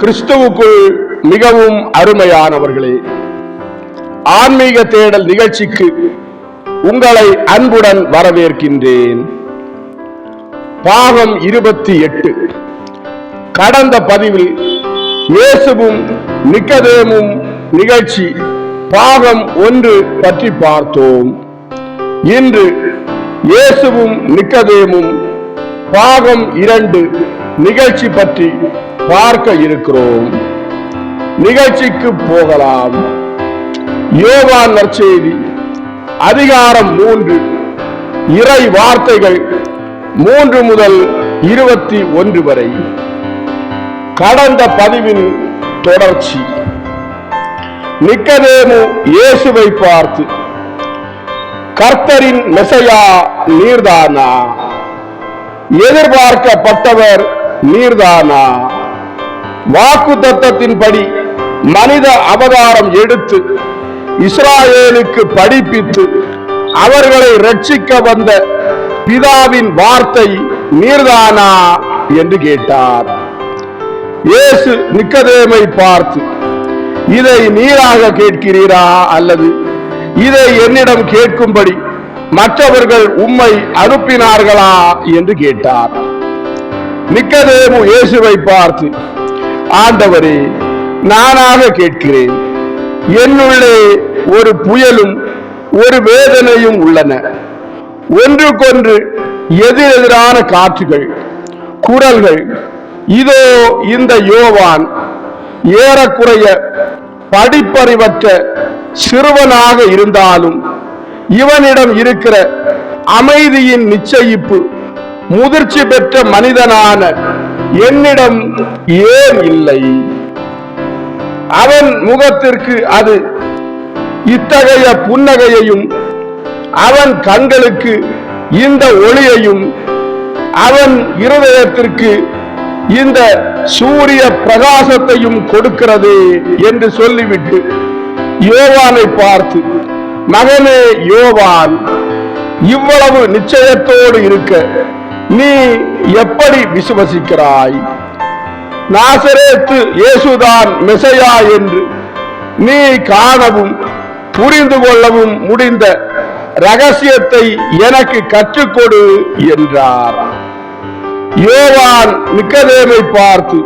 கிறிஸ்துவுக்குள் மிகவும் அருமையானவர்களே ஆன்மீக தேடல் நிகழ்ச்சிக்கு உங்களை அன்புடன் வரவேற்கின்றேன். பாகம் இருபத்தி எட்டு. கடந்த பதிவில் இயேசுவும் நிக்கதேமும் நிகழ்ச்சி பாகம் ஒன்று பற்றி பார்த்தோம். இன்று இயேசுவும் நிக்கதேமும் பாகம் இரண்டு நிகழ்ச்சி பற்றி பார்க்க இருக்கிறோம். நிகழ்ச்சிக்கு போகலாம். யோவான் நற்செய்தி அதிகாரம் மூன்று. இறை வார்த்தைகள் மூன்று முதல் இருபத்தி ஒன்று வரை. கடந்த பதிவின் தொடர்ச்சி. நிக்கதேமு இயேசுவை பார்த்து கர்த்தரின் மெசையா நீர்தானா? எதிர்பார்க்கப்பட்டவர் நீர்தானா? வாக்கு தத்தத்தின்படி மனித அவதாரம் எடுத்து இஸ்ராயேலுக்கு படிப்பித்து அவர்களை ரட்சிக்க வந்த பிதாவின் வார்த்தை நீர்தானா என்று கேட்டார். இயேசு நிக்கதேமை பார்த்து இதை நீராக கேட்கிறீரா? அல்லது இதை என்னிடம் கேட்கும்படி மற்றவர்கள் உம்மை அனுப்பினார்களா? என்று கேட்டார். நிக்கதேமு இயேசுவை பார்த்து ஆண்டவரே நானாக கேட்கிறேன். என்னுள்ளே ஒரு புயலும் ஒரு வேதனையும் உள்ளன. ஒன்றுக்கொன்று எதிரெதிரான காற்றுகள் குரல்கள். இதோ இந்த யோவான் ஏறக்குறைய படிப்பறிவற்ற சிறுவனாக இருந்தாலும் இவனிடம் இருக்கிற அமைதியின் நிச்சயிப்பு முதிர்ச்சி பெற்ற மனிதனான என்னிடம் ஏன் இல்லை? அவன் முகத்திற்கு அது இத்தகைய புன்னகையையும் அவன் கண்களுக்கு இந்த ஒளியையும் அவன் இருதயத்திற்கு இந்த சூரிய பிரகாசத்தையும் கொடுக்கிறது என்று சொல்லிவிட்டு யோவானை பார்த்து மகனே யோவான் இவ்வளவு நிச்சயத்தோடு இருக்க நீ எப்படி விசுவசிக்கிறாய்? நாசரேத்து இயேசுதான் மெசையா என்று நீ காணவும் புரிந்து கொள்ளவும் முடிந்த ரகசியத்தை எனக்கு கற்றுக்கொடு என்றார். யோவான் நிக்கதேமை பார்த்து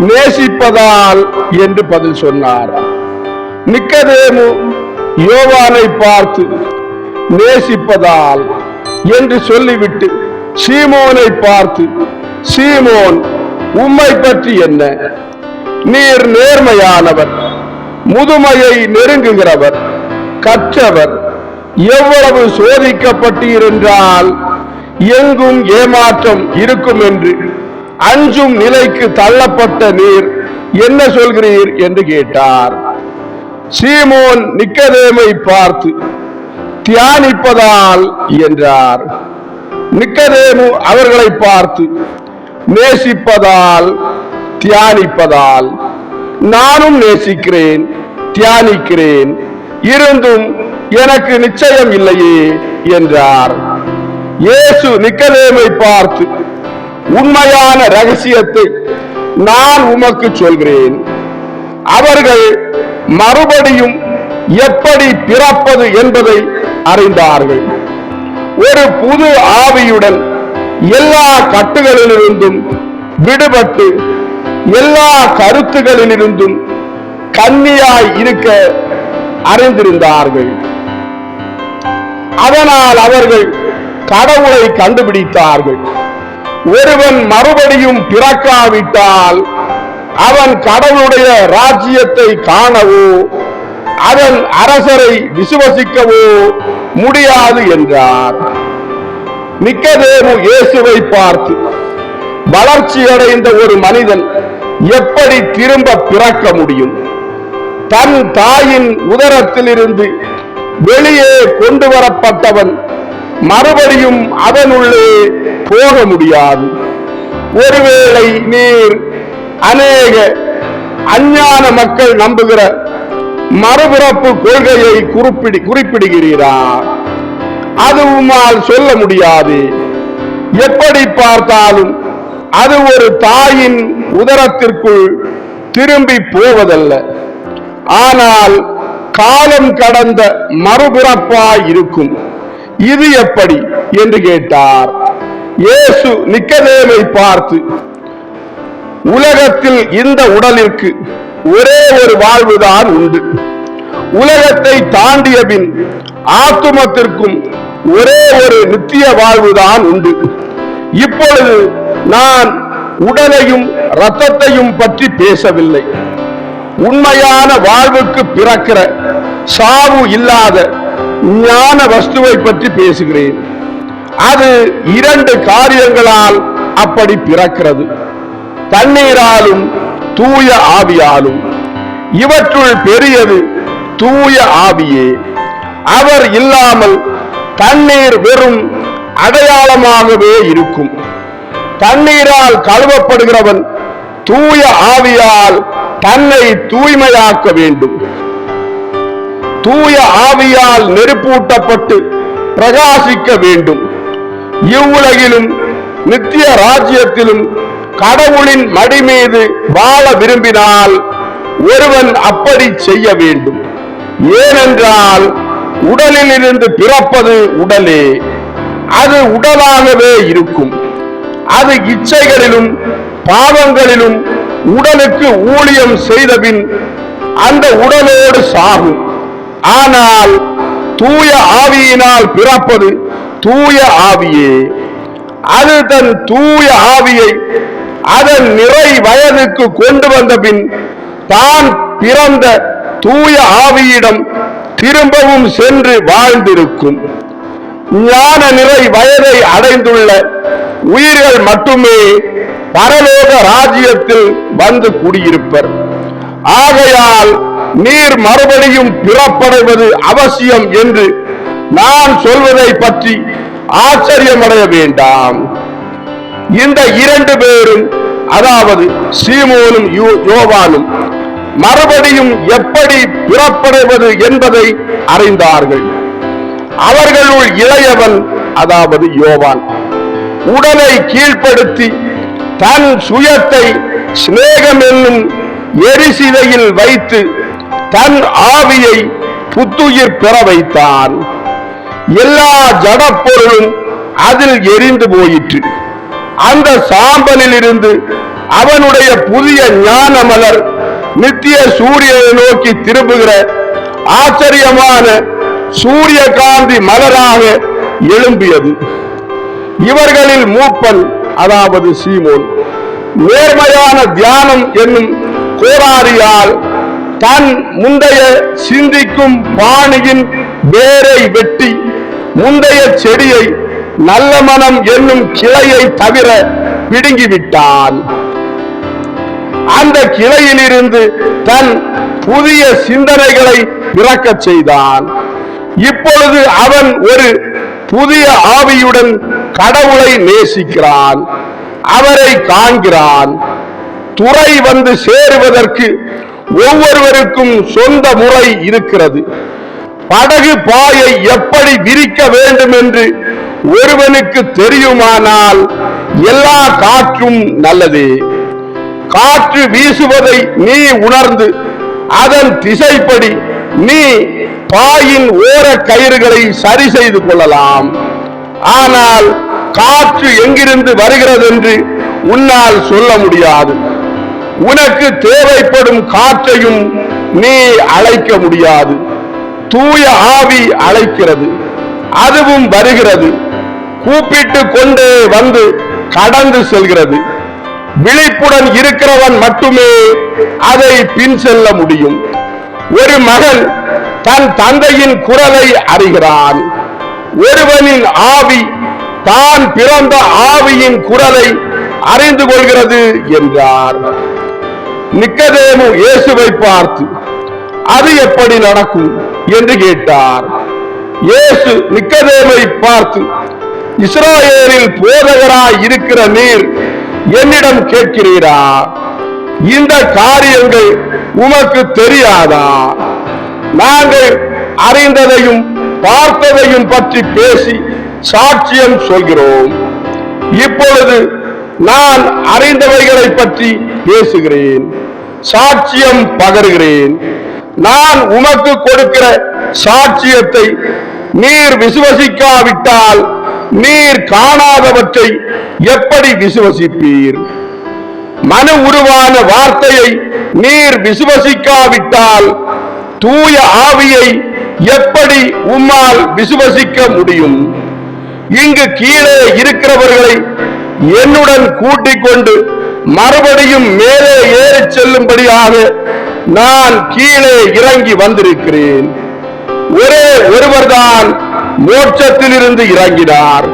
நேசிப்பதால் என்று பதில் சொன்னார். நிக்கதேமு யோவானை பார்த்து நேசிப்பதால் என்று சொல்லிவிட்டு சீமோனை பார்த்து சீமோன் உம்மை பற்றி என்ன? நீர் நேர்மையானவர் முதுமையை நெருங்குகிறவர் கற்றவர் எவ்வளவு சோதிக்கப்பட்டிருந்தால் எங்கும் ஏமாற்றம் இருக்கும் என்று அஞ்சும் நிலைக்கு தள்ளப்பட்ட நீர் என்ன சொல்கிறீர்? என்று கேட்டார். சீமோன் நிக்கதேமை பார்த்து தியானிப்பதால் என்றார். நிக்கதேமு அவர்களை பார்த்து நேசிப்பதால் தியானிப்பதால் நானும் நேசிக்கிறேன் தியானிக்கிறேன் இருந்தும் எனக்கு நிச்சயம் இல்லையே என்றார். இயேசு நிக்கதேமை பார்த்து உண்மையான ரகசியத்தை நான் உமக்கு சொல்கிறேன். அவர்கள் மறுபடியும் எப்படி பிறப்பது என்பதை அறிந்தார்கள். ஒரு புது ஆவியுடன் எல்லா கட்டுகளிலிருந்தும் விடுபட்டு எல்லா கருத்துகளிலிருந்தும் கன்னியாய் இருக்க அறிந்திருந்தார்கள். அதனால் அவர்கள் கடவுளை கண்டுபிடித்தார்கள். ஒருவன் மறுபடியும் பிறக்காவிட்டால் அவன் கடவுளுடைய ராஜ்யத்தை காணவோ அதன் அரசரை விசுவசிக்கவோ முடியாது என்றார். நிக்கதேமு இயேசுவை பார்த்து வளர்ச்சியடைந்த ஒரு மனிதன் எப்படி திரும்ப பிறக்க முடியும்? தன் தாயின் உதரத்திலிருந்து வெளியே கொண்டு வரப்பட்டவன் மறுபடியும் அதனுள்ளே போக முடியாது. ஒருவேளை நீர் அநேக அஞ்ஞான மக்கள் நம்புகிற மறுபிறப்பு கொள்கையை குறிப்பிடு குறிப்பிடுகிறீரா? அது உம்மால் சொல்ல முடியாது. எப்படி பார்த்தாலும் அது ஒரு தாயின் உதரத்திற்குள் திரும்பி போவதல்ல. ஆனால் காலம் கடந்த மறுபிறப்பாய் இருக்கும். இது எப்படி என்று கேட்டார். இயேசு நிக்கதேமை பார்த்து உலகத்தில் இந்த உடலிற்கு ஒரே ஒரு வாழ்வுதான் உண்டு. உலகத்தை தாண்டிய பின் ஆத்துமத்திற்கும் ஒரே ஒரு நித்திய வாழ்வுதான் உண்டு. இப்பொழுது நான் உடலையும் ரத்தத்தையும் பற்றி பேசவில்லை. உண்மையான வாழ்வுக்கு பிறக்கிற சாவு இல்லாத ஞான வஸ்துவை பற்றி பேசுகிறேன். அது இரண்டு காரியங்களால் அப்படி பிறக்கிறது. தண்ணீராலும் தூய ஆவியாலும். இவற்றுள் பெரியது தூய ஆவியே. அவர் இல்லாமல் தண்ணீர் வெறும் அடையாளமாகவே இருக்கும். தண்ணீரால் கழுவப்படுகிறவன் தூய ஆவியால் தன்னை தூய்மையாக்க வேண்டும். தூய ஆவியால் நெருப்பூட்டப்பட்டு பிரகாசிக்க வேண்டும். இவ்வுலகிலும் நித்திய ராஜ்யத்திலும் கடவுளின் மடி மீது வாழ விரும்பினால் ஒருவன் அப்படி செய்ய வேண்டும். ஏனென்றால் உடலில் இருந்து பிறப்பது உடலே. அது உடலாகவே இருக்கும். அது இச்சைகளிலும் பாவங்களிலும் உடலுக்கு ஊழியம் செய்தபின் அந்த உடலோடு சாகும். ஆனால் தூய ஆவியினால் பிறப்பது தூய ஆவியே. அது தன் தூய ஆவியை அதன் நிறை வயதுக்கு கொண்டு வந்த பின் தான் பிறந்த தூய ஆவியிடம் திரும்பவும் சென்று வாழ்ந்திருக்கும். ஞான நிலை வயதை அடைந்துள்ள உயிர்கள் மட்டுமே பரலோக ராஜ்யத்தில் வந்து குடியிருப்பர். ஆகையால் நீர் மறுபடியும் பிறப்படைவது அவசியம் என்று நான் சொல்வதை பற்றி ஆச்சரியமடைய வேண்டாம். இந்த இரண்டு பேரும் அதாவது சீமோனும் யோ- யோவானும் மறுபடியும் எப்படி புறப்படுவது என்பதை அறிந்தார்கள். அவர்களுள் இளையவன் அதாவது யோவான் உடலை கீழ்ப்படுத்தி தன் சுயத்தை சிநேகம் என்னும் எரிசிதையில் வைத்து தன் ஆவியை புத்துயிர் பெற வைத்தான். எல்லா ஜடப்பொருளும் அதில் எரிந்து போயிற்று. அந்த சாம்பலில் இருந்து அவனுடைய புதிய ஞான மலர் நித்திய சூரியனை நோக்கி திரும்புகிற ஆச்சரியமான சூரியகாந்தி மலராக எழும்பியது. இவர்களில் மூப்பன் அதாவது சீமோன். நேர்மையான தியானம் என்னும் கோராரியால் தன் முந்தைய சிந்திக்கும் பாணியின் வேரை வெட்டி முந்தைய செடியை நல்ல மனம் என்னும் கிளையை தவிர பிடுங்கிவிட்டான். அந்த கிளையிலிருந்து தன் புதிய சிந்தனைகளை பிறக்கச் செய்தான். இப்பொழுது அவன் ஒரு புதிய ஆவியுடன் கடவுளை நேசிக்கிறான். அவரை காண்கிறான். துறை வந்து சேருவதற்கு ஒவ்வொருவருக்கும் சொந்த முறை இருக்கிறது. படகு பாயை எப்படி விரிக்க வேண்டும் என்று ஒருவனுக்கு தெரியுமானால் எல்லா காற்றும் நல்லதே. காற்று வீசுவதை நீ உணர்ந்து அதன் திசைப்படி நீ பாயின் ஓர கயிறுகளை சரி செய்து கொள்ளலாம். ஆனால் காற்று எங்கிருந்து வருகிறது என்று உன்னால் சொல்ல முடியாது. உனக்கு தேவைப்படும் காற்றையும் நீ அழைக்க முடியாது. தூய ஆவி அழைக்கிறது அதுவும் வருகிறது. கூப்பிட்டு கொண்டே வந்து கடந்து செல்கிறது. விழிப்புடன் இருக்கிறவன் மட்டுமே அதை பின் செல்ல முடியும். ஒரு மகன் தன் தந்தையின் குரலை அறிகிறான். ஒருவனின் ஆவி தான் பிறந்த ஆவியின் குரலை அறிந்து கொள்கிறது என்றார். நிக்கதேமு இயேசுவை பார்த்து அது எப்படி நடக்கும்? என்று கேட்டார். இயேசு நிக்கதேமை பார்த்து இஸ்ராயேலில் போதகராய் இருக்கிற நீர் என்னிடம் கேட்கிறீரா? இந்த காரியங்கள் உமக்கு தெரியாதா? நாங்கள் அறிந்ததையும் பார்த்ததையும் பற்றி பேசி சாட்சியம் சொல்கிறோம். இப்பொழுது நான் அறிந்தவைகளை பற்றி பேசுகிறேன். சாட்சியம் பகருகிறேன். நான் உமக்கு கொடுக்கிற சாட்சியத்தை நீர் விசுவசிக்காவிட்டால் நீர் காணாதவற்றை எப்படி விசுவசிப்பீர்? மன உருவான வார்த்தையை நீர் விசுவசிக்காவிட்டால் தூய ஆவியை எப்படி உம்மால் விசுவசிக்க முடியும்? இங்கு கீழே இருக்கிறவர்களை என்னுடன் கூட்டிக் கொண்டு மறுபடியும் மேலே ஏறிச் செல்லும்படியாக நான் கீழே இறங்கி வந்திருக்கிறேன். ஒரே ஒருவர்தான் மோட்சத்திலிருந்து இறங்கினார்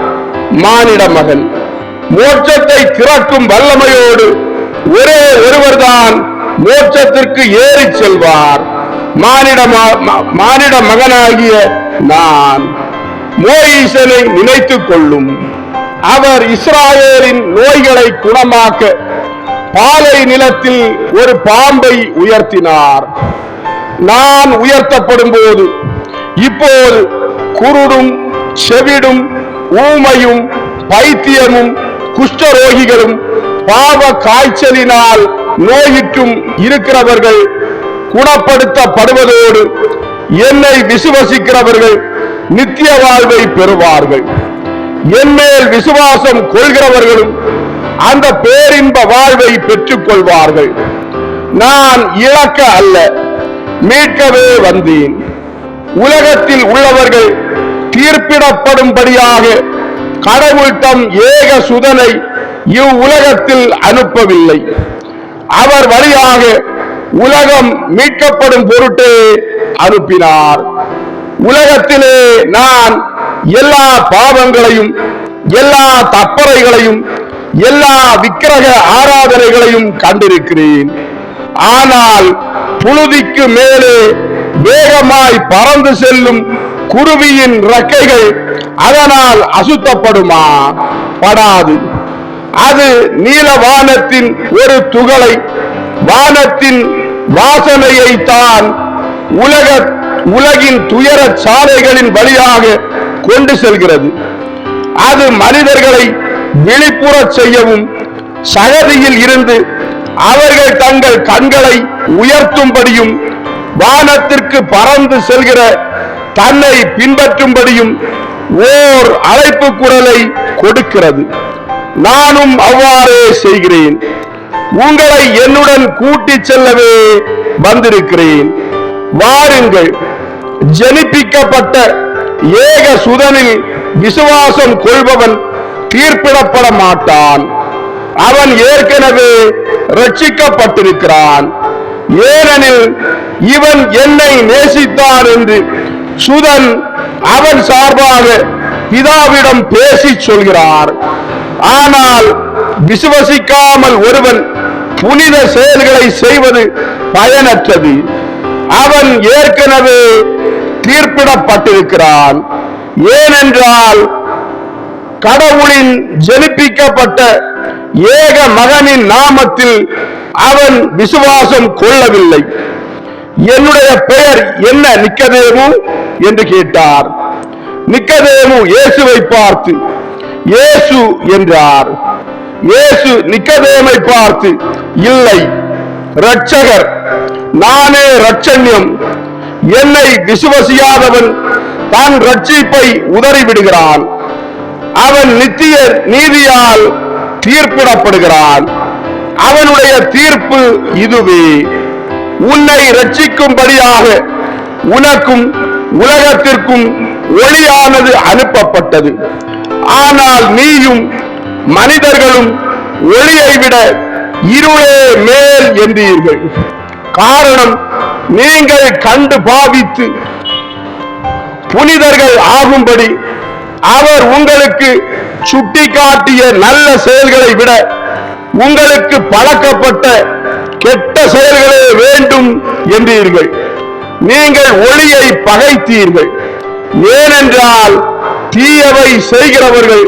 மானிட மகன். மோட்சத்தை திறக்கும் வல்லமையோடு ஒரே ஒருவர்தான் மோட்சத்திற்கு ஏறிச் செல்வார். மானிட மானிட மகனாகிய நான் மோயிசனை நினைத்துக் கொள்ளும். அவர் இஸ்ராயலின் நோய்களை குணமாக்க பாலை நிலத்தில் ஒரு பாம்பை உயர்த்தினார். நான் உயர்த்தப்படும் போது இப்போது குருடும் செவிடும் ஊமையும் பைத்தியமும் குஷ்டரோகிகளும் பாவ காய்ச்சலினால் நோயிற்றும் இருக்கிறவர்கள் குணப்படுத்தப்படுவதோடு என்னை விசுவசிக்கிறவர்கள் நித்திய வாழ்வை பெறுவார்கள். என்மேல் விசுவாசம் கொள்கிறவர்களும் அந்த பேரின்ப வாழ்வை பெற்றுக் கொள்வார்கள் நான் இழக்க அல்ல மீட்கவே வந்தேன். உலகத்தில் உள்ளவர்கள் தீர்ப்பிடப்படும்படியாக கடவுள் தம் ஏக சுதனை இவ்வுலகத்தில் அனுப்பவில்லை. அவர் வழியாக உலகம் மீட்கப்படும் பொருட்டு அனுப்பினார். உலகத்திலே நான் எல்லா பாவங்களையும் எல்லா தப்பறைகளையும் எல்லா விக்கிரக ஆராதனைகளையும் கண்டிருக்கிறேன். ஆனால் புழுதிக்கு மேலே வேகமாய் பறந்து செல்லும் குருவியின் ரக்கைகள் அதனால் அசுத்தப்படுமா? படாது. அது நீல வானத்தின் ஒரு துகளை வானத்தின் வாசனையை தான் உலக உலகின் துயர சாலைகளின் வழியாக கொண்டு செல்கிறது. அது மனிதர்களை விழிப்புற செய்யவும் சகதியில் இருந்து அவர்கள் தங்கள் கண்களை உயர்த்தும்படியும் வானத்திற்கு பறந்து செல்கிற தன்னை பின்பற்றும்படியும் ஓர் அழைப்பு குரலை கொடுக்கிறது. நானும் அவ்வாறே செய்கிறேன். உங்களை என்னுடன் கூட்டி செல்லவே வந்திருக்கிறேன். வாருங்கள். ஜனிப்பிக்கப்பட்ட ஏக சுதனில் விசுவாசம் கொள்பவன் தீர்ப்பிடப்பட மாட்டான். அவன் ஏற்கனவே ரட்சிக்கப்பட்டிருக்கிறான் ஏனெனில் இவன் என்னை நேசித்தான் என்று சுதன் அவன் சார்பாக பிதாவிடம் பேசிச் சொல்கிறார். ஆனால் விசுவசிக்காமல் ஒருவன் புனித செயல்களை செய்வது பயனற்றது. அவன் ஏற்கனவே தீர்ப்பிடப்பட்டிருக்கிறான். ஏனென்றால் கடவுளின் ஜெனிப்பிக்கப்பட்ட ஏக மகனின் நாமத்தில் அவன் விசுவாசம் கொள்ளவில்லை. என்னுடைய பெயர் என்ன நிக்கதேமு என்று கேட்டார். நிக்கதேமு இயேசுவை பார்த்து இயேசு என்றார். இயேசு நிக்கதேமை பார்த்து இல்லை ரட்சகர் நானே ரட்சன்யம் என்னை விசுவசியாதவன் தன் ரட்சிப்பை உதறிவிடுகிறான். அவன் நித்திய நீதியால் தீர்ப்பிடப்படுகிறான். அவனுடைய தீர்ப்பு இதுவே. உன்னை ரட்சிக்கும்படியாக உனக்கும் உலகத்திற்கும் ஒளியானது அனுப்பப்பட்டது. ஆனால் நீயும் மனிதர்களும் ஒளியை விட இருளே மேல் என்றீர்கள் காரணம் நீங்கள் கண்டு பாவித்து புனிதர்கள் ஆகும்படி அவர் உங்களுக்கு சுட்டிக்காட்டிய நல்ல செயல்களை விட உங்களுக்கு பழக்கப்பட்ட கெட்ட செயல்களே வேண்டும் என்றீர்கள். நீங்கள் ஒளியை பகைத்தீர்கள். ஏனென்றால் தீயவை செய்கிறவர்கள்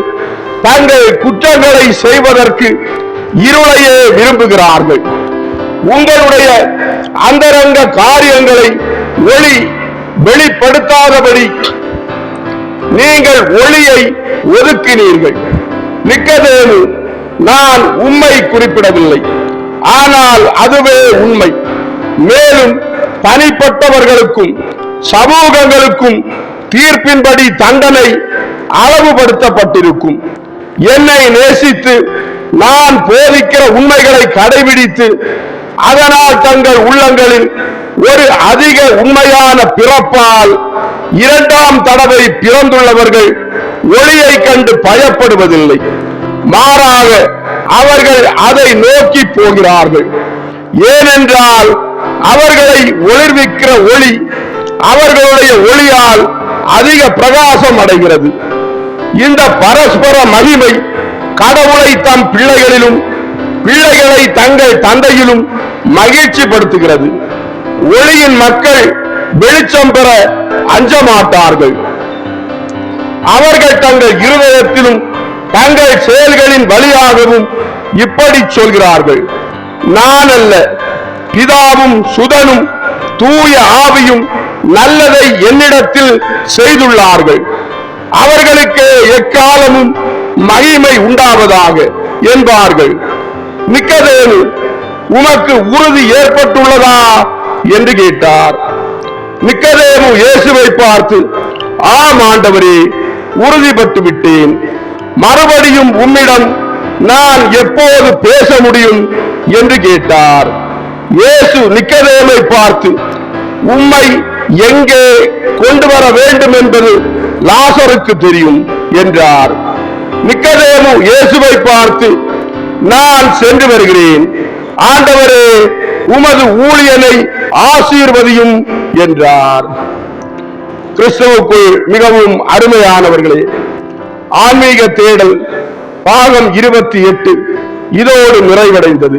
தங்கள் குற்றங்களை செய்வதற்கு இருளையே விரும்புகிறார்கள். உங்களுடைய அந்தரங்க காரியங்களை ஒளி வெளிப்படுத்தாதபடி நீங்கள் ஒளியை ஒதுக்கினீர்கள். நிக்கதேனு நான் உண்மை குறிப்பிடவில்லை. ஆனால் அதுவே உண்மை. மேலும் தனிப்பட்டவர்களுக்கும் சமூகங்களுக்கும் தீர்ப்பின்படி தண்டனை அளவுபடுத்தப்பட்டிருக்கும். என்னை நேசித்து நான் போதிக்கிற உண்மைகளை கடைபிடித்து அதனால் தங்கள் உள்ளங்களில் ஒரு அதிக உண்மையான பிறப்பால் இரண்டாம் தடவை பிறந்துள்ளவர்கள் ஒளியை கண்டு பயப்படுவதில்லை. மாறாக அவர்கள் அதை நோக்கி போகிறார்கள். ஏனென்றால் அவர்களை ஒளிர்விக்கிற ஒளி அவர்களுடைய ஒளியால் அதிக பிரகாசம் அடைகிறது. இந்த பரஸ்பர மகிமை கடவுளை தம் பிள்ளைகளிலும் பிள்ளைகளை தங்கள் தந்தையிலும் மகிழ்ச்சிப்படுத்துகிறது. ஒளியின் மக்கள் வெளிச்சம் பெற அஞ்ச மாட்டார்கள் அவர்கள் தங்கள் இருதயத்திலும் தங்கள் செயல்களின் வழியாகவும் இப்படி சொல்கிறார்கள். நான் அல்ல பிதாவும் சுதனும் தூய ஆவியும் நல்லதை என்னிடத்தில் செய்துள்ளார்கள். அவர்களுக்கு எக்காலமும் மகிமை உண்டாவதாக என்பார்கள். நிக்கதேனு உனக்கு உறுதி ஏற்பட்டுள்ளதா என்று கேட்டார். நிக்கதேனு இயேசுவை பார்த்து ஆம் ஆண்டவரே உறுதிப்பட்டு விட்டேன் மறுபடியும் உம்மிடம் நான் எப்போது பேச முடியும்? என்று கேட்டார். இயேசு நிக்கதேமை பார்த்து உம்மை எங்கே கொண்டு வர வேண்டும் என்பது லாசருக்கு தெரியும் என்றார். நிக்கதேமு இயேசுவை பார்த்து நான் சென்று வருகிறேன். ஆண்டவரே உமது ஊழியனை ஆசீர்வதியும் என்றார். கிறிஸ்துவுக்குள் மிகவும் அருமையானவர்களே ஆன்மீக தேடல் பாகம் இருபத்தி எட்டு இதோடு நிறைவடைந்தது.